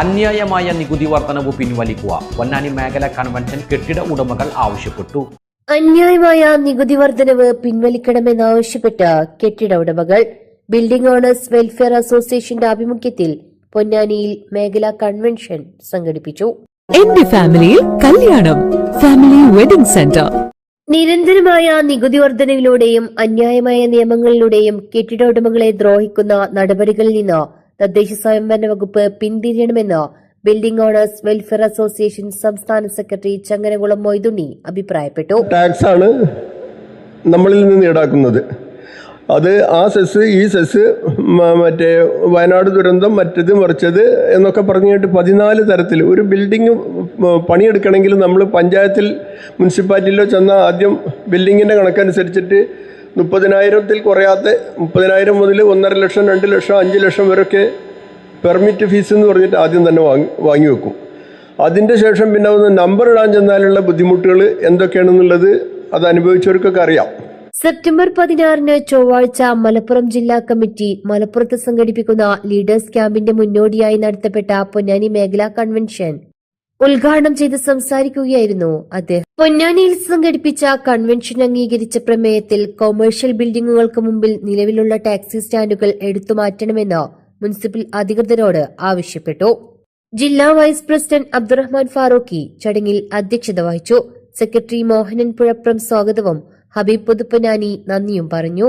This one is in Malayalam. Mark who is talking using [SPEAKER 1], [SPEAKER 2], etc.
[SPEAKER 1] അന്യായമായ നികുതി വർധനവ് പിൻവലിക്കുക. പൊന്നാനി മേഖല കൺവെൻഷൻ കെട്ടിട ഉടമകൾ ആവശ്യപ്പെട്ടു.
[SPEAKER 2] അന്യായമായ നികുതി വർധനവ് പിൻവലിക്കണമെന്നാവശ്യപ്പെട്ട് കെട്ടിട ഉടമകൾ ബിൽഡിംഗ് ഓണേഴ്സ് വെൽഫെയർ അസോസിയേഷന്റെ ആഭിമുഖ്യത്തിൽ പൊന്നാനിയിൽ മേഖലാ കൺവെൻഷൻ സംഘടിപ്പിച്ചു.
[SPEAKER 3] എന്റെ ഫാമിലിയിൽ കല്യാണം ഫാമിലി വെഡിംഗ് സെന്റർ.
[SPEAKER 2] നിരന്തരമായ നികുതി വർധനയിലൂടെയും അന്യായമായ നിയമങ്ങളിലൂടെയും കെട്ടിട ഉടമകളെ ദ്രോഹിക്കുന്ന നടപടികളിൽ നിന്ന് തദ്ദേശ സ്വയംഭരണ വകുപ്പ് പിന്തിരിയണമെന്ന് ബിൽഡിംഗ് ഓണേഴ്സ് വെൽഫെയർ അസോസിയേഷൻ സംസ്ഥാന സെക്രട്ടറി ചങ്ങനകുളം മൊയ്തുണ്ണി അഭിപ്രായപ്പെട്ടു.
[SPEAKER 4] ടാക്സ് ആണ് നമ്മളിൽ നിന്ന് ഈടാക്കുന്നത്. അത് ആ സെസ് ഈ സെസ് മറ്റേ വയനാട് ദുരന്തം മറ്റത് മറിച്ചത് എന്നൊക്കെ പറഞ്ഞിട്ട് പതിനാല് തരത്തിൽ ഒരു ബിൽഡിംഗ് പണിയെടുക്കണമെങ്കിൽ നമ്മൾ പഞ്ചായത്തിൽ മുനിസിപ്പാലിറ്റിയിലോ ചെന്നാൽ ആദ്യം ബിൽഡിങ്ങിന്റെ കണക്കനുസരിച്ചിട്ട് മുപ്പതിനായിരത്തിൽ കുറയാത്ത മുപ്പതിനായിരം മുതൽ ഒന്നര ലക്ഷം രണ്ട് ലക്ഷം അഞ്ച് ലക്ഷം വരെയൊക്കെ പെർമിറ്റ് ഫീസ് എന്ന് പറഞ്ഞിട്ട് ആദ്യം തന്നെ വാങ്ങി വാങ്ങി വെക്കും. അതിന്റെ ശേഷം പിന്നെ ഒന്ന് നമ്പർ ഇടാൻ ചെന്നാലുള്ള ബുദ്ധിമുട്ടുകൾ എന്തൊക്കെയാണെന്നുള്ളത് അത് അനുഭവിച്ചവർക്കൊക്കെ അറിയാം.
[SPEAKER 2] സെപ്റ്റംബർ പതിനാറിന് ചൊവ്വാഴ്ച മലപ്പുറം ജില്ലാ കമ്മിറ്റി മലപ്പുറത്ത് സംഘടിപ്പിക്കുന്ന ലീഡേഴ്സ് ക്യാമ്പിന്റെ മുന്നോടിയായി നടത്തപ്പെട്ട പൊന്നാനി മേഖലാ കൺവെൻഷൻ ഉദ്ഘാടനം ചെയ്ത് സംസാരിക്കുകയായിരുന്നു അദ്ദേഹം. പൊന്നാനിയിൽ സംഘടിപ്പിച്ച കൺവെൻഷൻ അംഗീകരിച്ച പ്രമേയത്തിൽ കൊമേഴ്ഷ്യൽ ബിൽഡിംഗുകൾക്ക് മുമ്പിൽ നിലവിലുള്ള ടാക്സി സ്റ്റാൻഡുകൾ എടുത്തുമാറ്റണമെന്ന് മുനിസിപ്പൽ അധികൃതരോട് ആവശ്യപ്പെട്ടു. ജില്ലാ വൈസ് പ്രസിഡന്റ് അബ്ദുറഹ്മാൻ ഫാറൂഖി ചടങ്ങിൽ അധ്യക്ഷത വഹിച്ചു. സെക്രട്ടറി മോഹനൻ പുഴപ്രം സ്വാഗതവും ഹബീബ് പുതുപ്പനാനി നന്ദിയും പറഞ്ഞു.